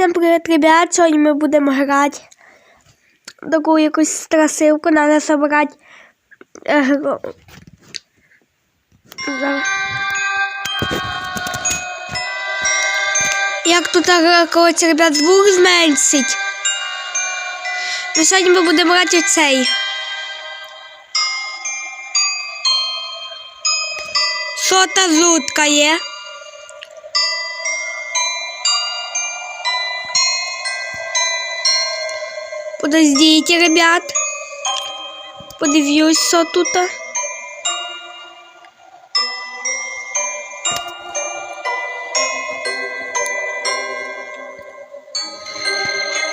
Всім привіт, ребят! Сьогодні ми будемо грати таку якусь страсилку, треба собрати. е, гро- Як тут коротше, ребят, звук зменшить. Ну, сьогодні ми будемо грати оцей. Що та зутка є? Подождите, ребят. Подивлюсь, що тут.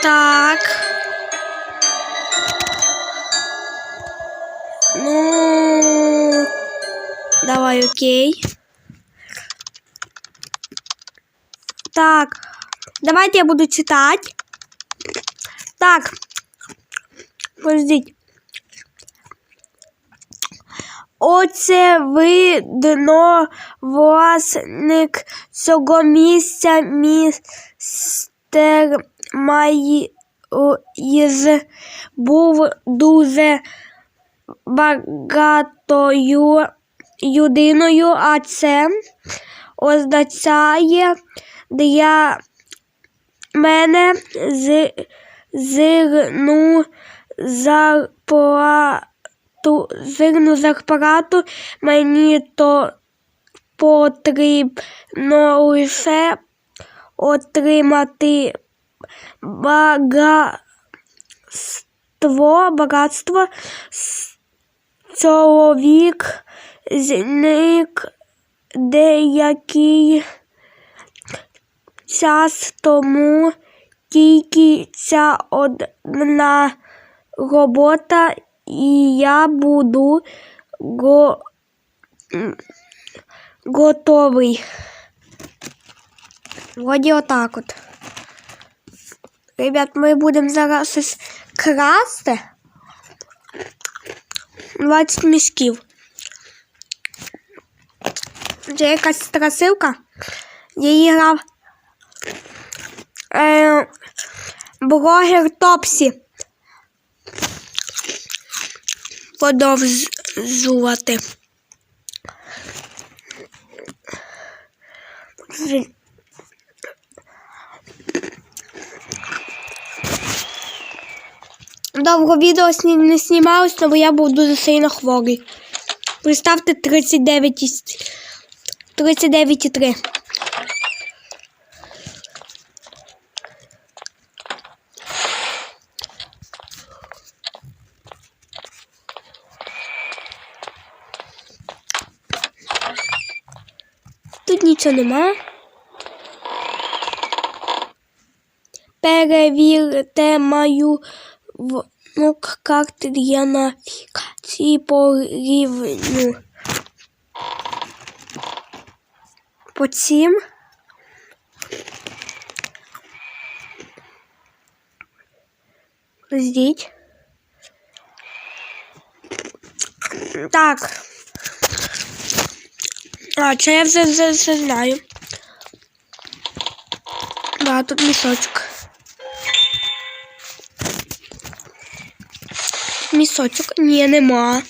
Так. Ну, давай, окей. Так, давайте я буду читать. Так, Подождіть. Оце видно власник цього місця містер Майїз був дуже багатою людиною, а це означає для мене зирну зарплату, зирну зарплату мені то потрібно лише отримати багатство, багатство. Чоловік зник деякий час тому тільки ця одна робота, і я буду го... готовий. Вроді отак от. Ребят, ми будемо зараз щось красти. 20 мішків. Це якась страсилка. Я її грав е, блогер Топсі. Подовжувати. Довго відео не знімалось, бо я був дуже сильно хворий. Представте 39 і 39,3. Нічого нема. Перевірте мою внук карти для навігації по рівню. По цим. Подождіть. Так. А, це я вже, вже, вже знаю. Да, тут місочок. Місочок. Ні, нема.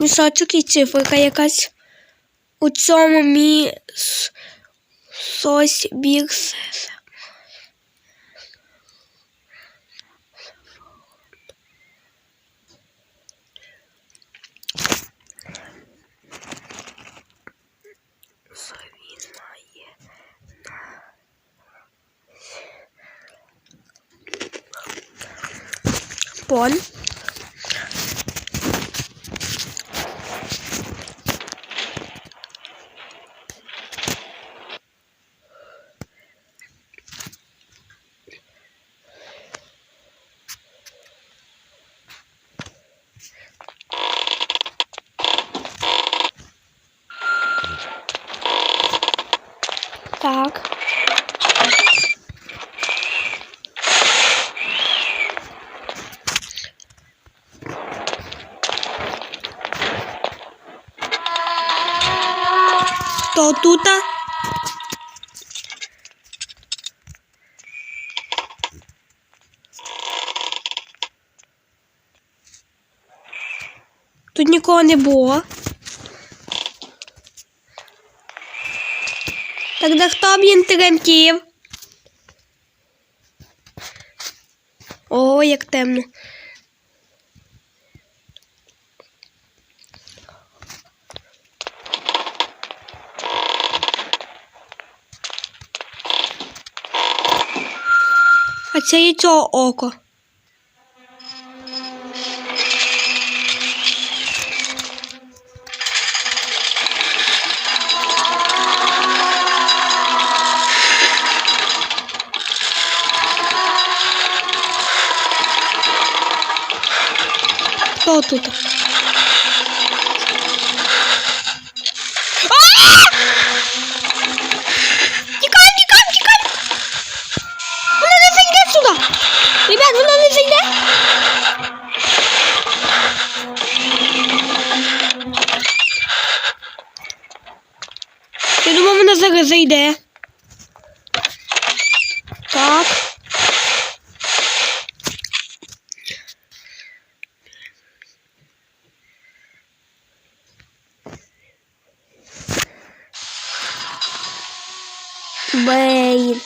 Місочок і циферка якась. У цьому мі... Сось бікс. Paul. Нікого не було. Так де хто блін тремтів? О, як темно. А це є цього око. Хто тут? А! Тікай, тікай, тікай! Вона не зайде сюди! Ребят, вона не зайде! Я думав, вона зараз зайде. Так. Блін.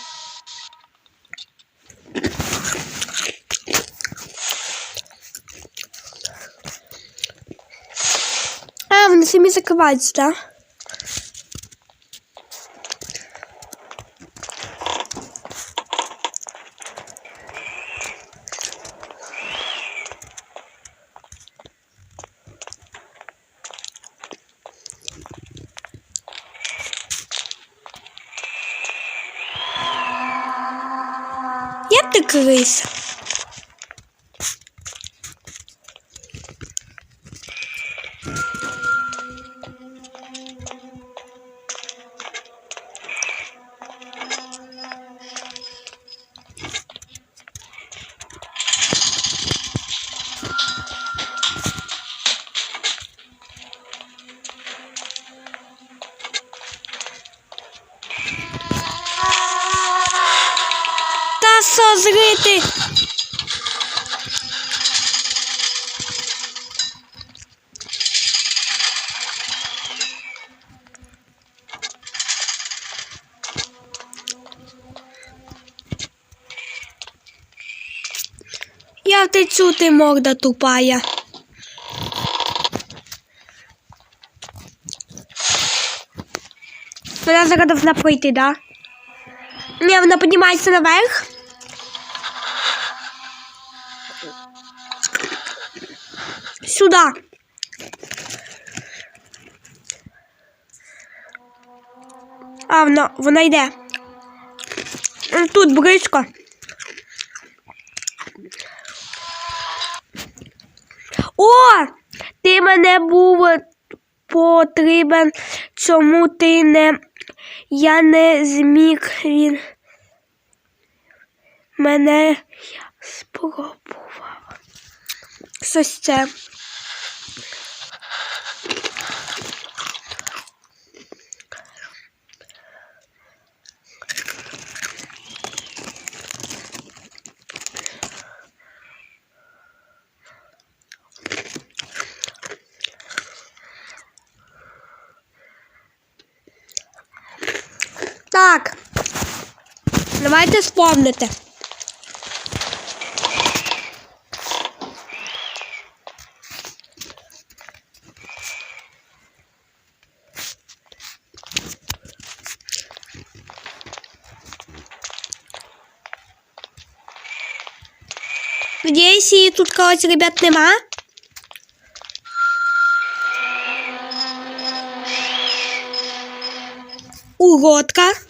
А, вони самі закриваються, так? Як созрити. Я втечу, ти морда тупая. Вона зараз должна пройти, да? Ні, вона піднімається наверх. Сюда. А, вона, вона йде. Тут близько. О! Ти мене був потрібен. Чому ти не. Я не зміг він. Мене спробував. Щось це. Так. Давайте спомните. Надіюсь, її тут когось, ребят, нема. Угодка.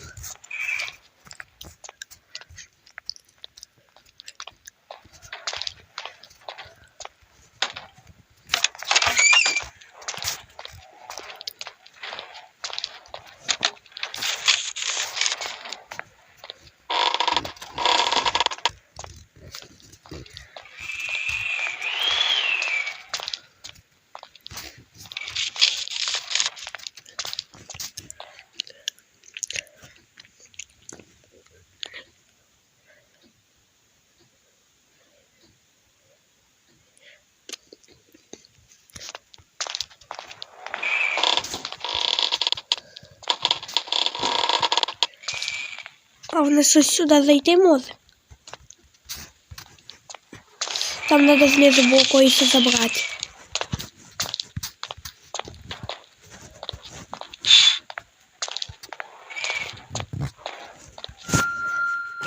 А вона щось сюди зайти може. Там треба знизу було кое-що забрати.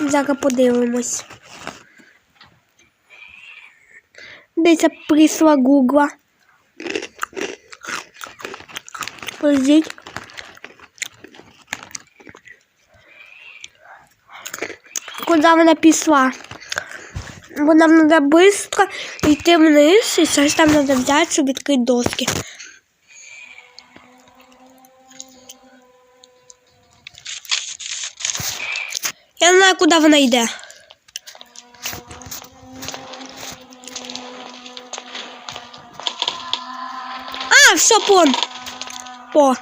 Зараз подивимось. Десь присла Гугла. Подождіть. Куди вона пішла? Бо нам треба швидко йти вниз і щось там треба взяти, щоб відкрити доски. Я не знаю, куди вона йде. А, все, пон. О.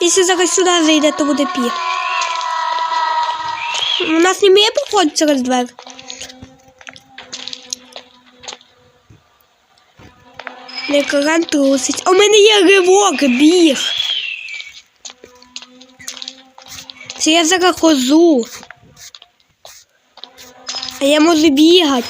Якщо зараз сюди зайде, то буде пі. У нас не вміє проходити через двері. Не кран трусить. У мене є ривок, біг. Це я зараз хожу. А я можу бігати.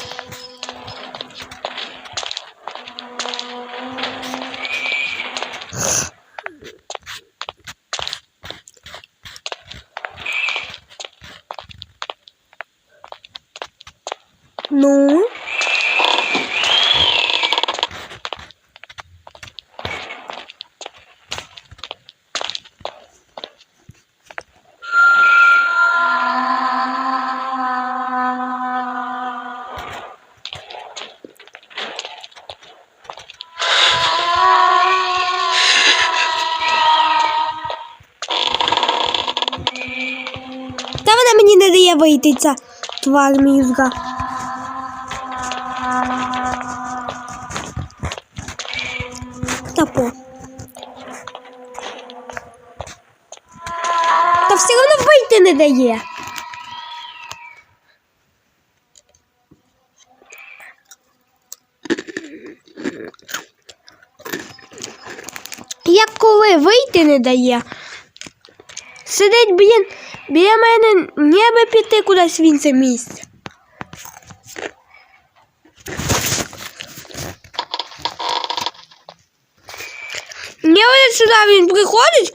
Ну. Та вона мені не дає вийти, твар мізга. Тапо. Та все одно вийти не дає. Як коли вийти не дає? Сидить, блін, біля мене ніби піти кудись в інше місце. Не вони сюди він приходить.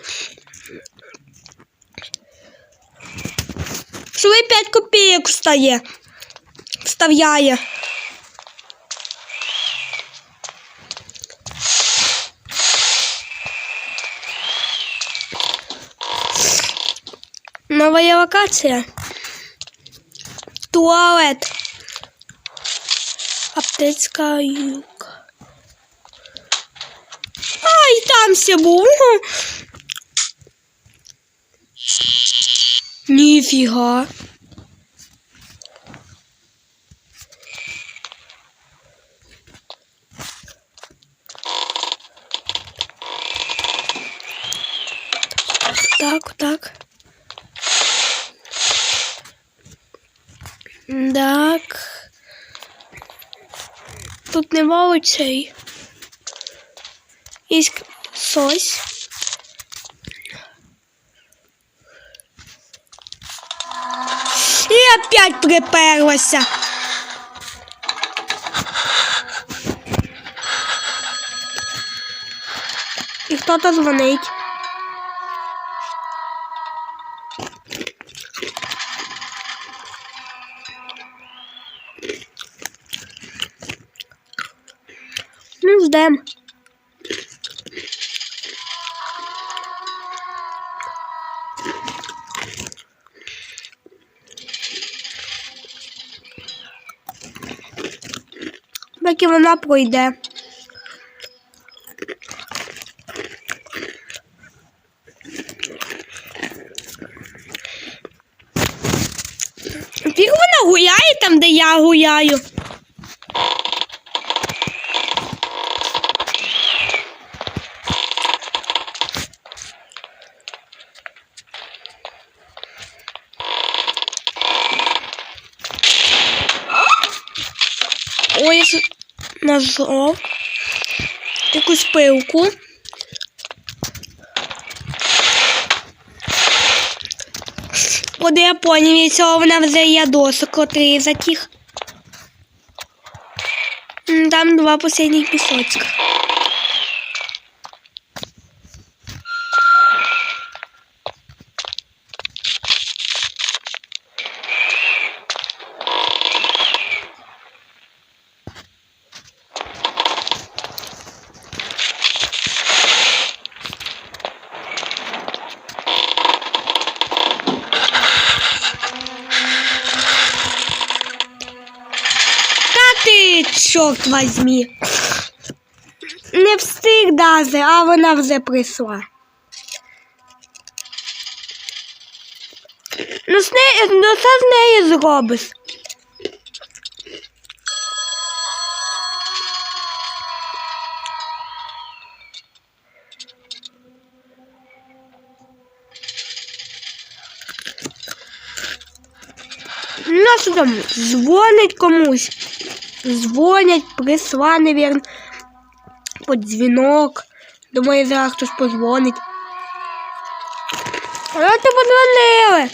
Свої 5 копійок встає. Вставляє. Новая локация. Туалет. Аптецька юка. Ай, там все був. Ніфіга. Так, так. Так. Тут нема очей. Є сось. І опять приперлася. І хто-то дзвонить. Ну, ждем. Поки вона пройде. Тільки вона гуляє там, де я гуляю. Назвав якусь пилку. Поди я поняв, цього вона вже є досок отрізати їх. Там два последніх пісочка. Та ти, чорт возьми. Не встиг даже, а вона вже прийшла. Ну, з неї, ну що з нею зробиш? Ну, що там, дзвонить комусь. Дзвонять, присла, навірно. По дзвінок. Думаю, зараз хтось позвонить. Але ти подзвонили.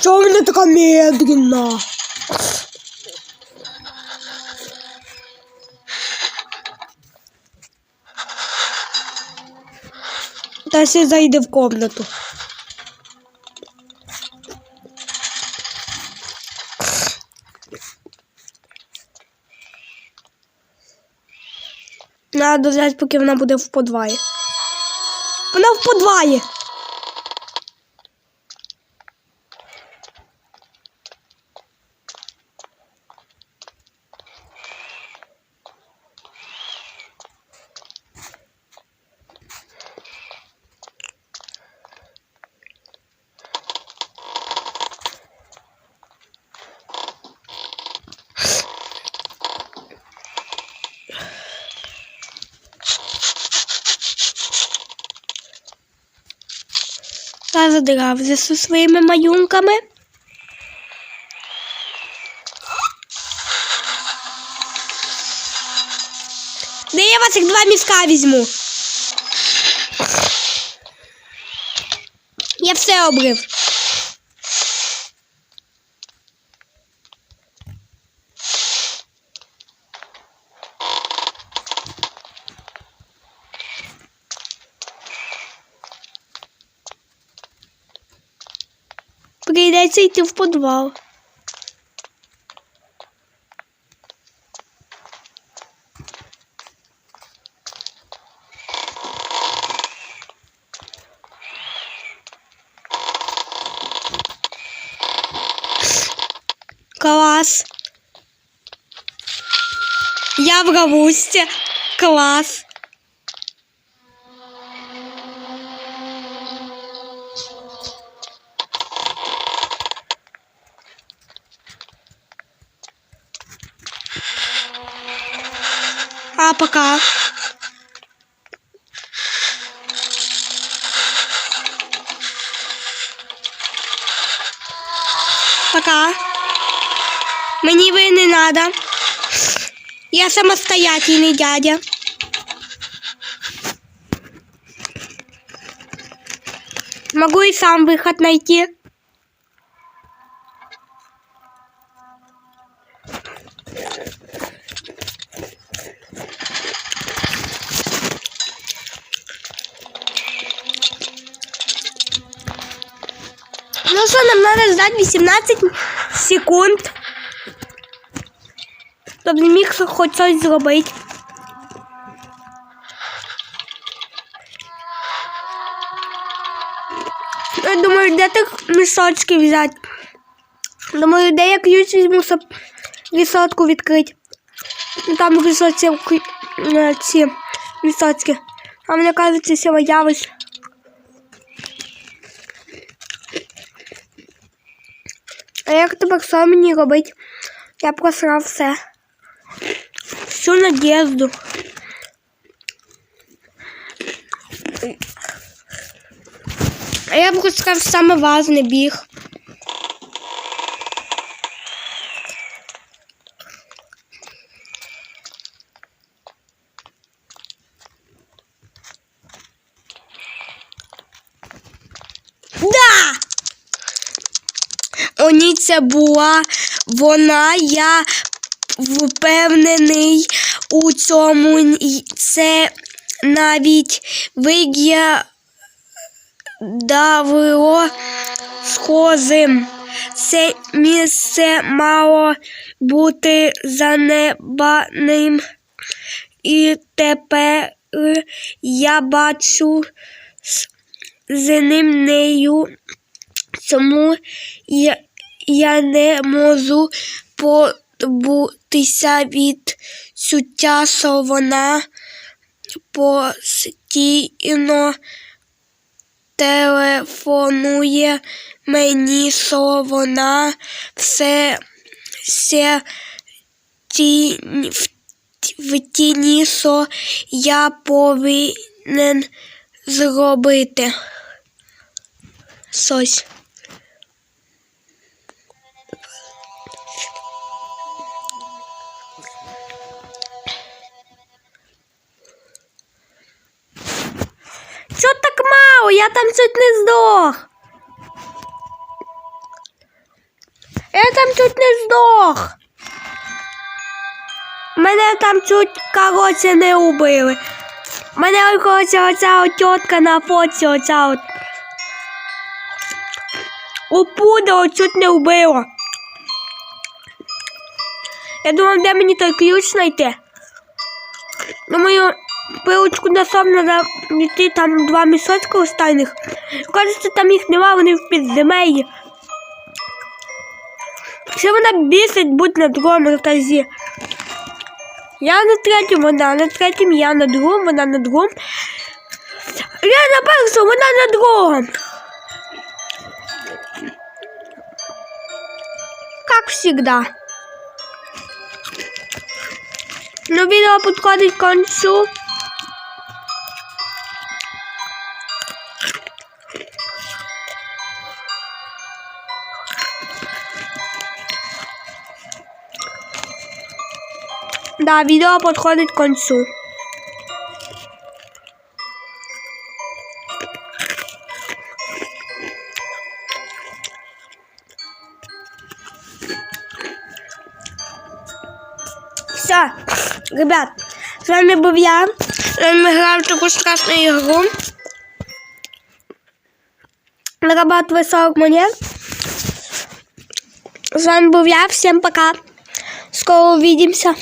Чого вона така медленна? Та ще зайде в комнату. Надо взяти, поки вона буде в подвалі. Вона в подвалі. Та задрався зі своїми маюнками. Де я вас їх два міска візьму. Я все обрив. Прийдеться йти в підвал. Класс. Я в Равусте. Класс. А, пока. Пока. Мені ви не надо. Я самостоятельный дядя. Могу и сам выход найти. 18 секунд. Щоб не міг хоч щось зробити. Я думаю, де тих мішочки взяти. Думаю, де я ключ візьму, щоб висотку відкрити. Ну, Там висоці е, ці висотки. А мені кажеться, сьогодні явись. як тепер що мені робити? Я просрав все. Всю надежду. А я просрав самый важный біг. Да! Оніця була вона, я впевнений у цьому. Це навіть виглядало схожим. Це місце мало бути занебаним. І тепер я бачу з- ним нею, тому я, я не можу позбутися від суття, що вона постійно телефонує мені, що вона все, все в, в тіні, що я повинен зробити. Щось. Я там чуть не здох. Я там чуть не здох. Мене там чуть, коротше, не убили. Мене, коротше, оця от тітка на фоці, оця от. Опудало, чуть не вбила. Я думав, де мені той ключ знайти. Думаю, пилочку на сам треба йти там два місочка останніх. Кажеться, там їх нема, вони в підземелі. Ще вона бісить будь на другому етажі. Я на третьому, вона на третьому, я на другому, вона на другому. Я на першому, вона на другому. Как всегда. Ну, видео подходит к концу. Да, видео подходит к концу. Все, ребят, з вами був я. Ми грали в таку страшну ігру. Нарабатываю 40 монет. С вами был я. Всем пока. Скоро увидимся.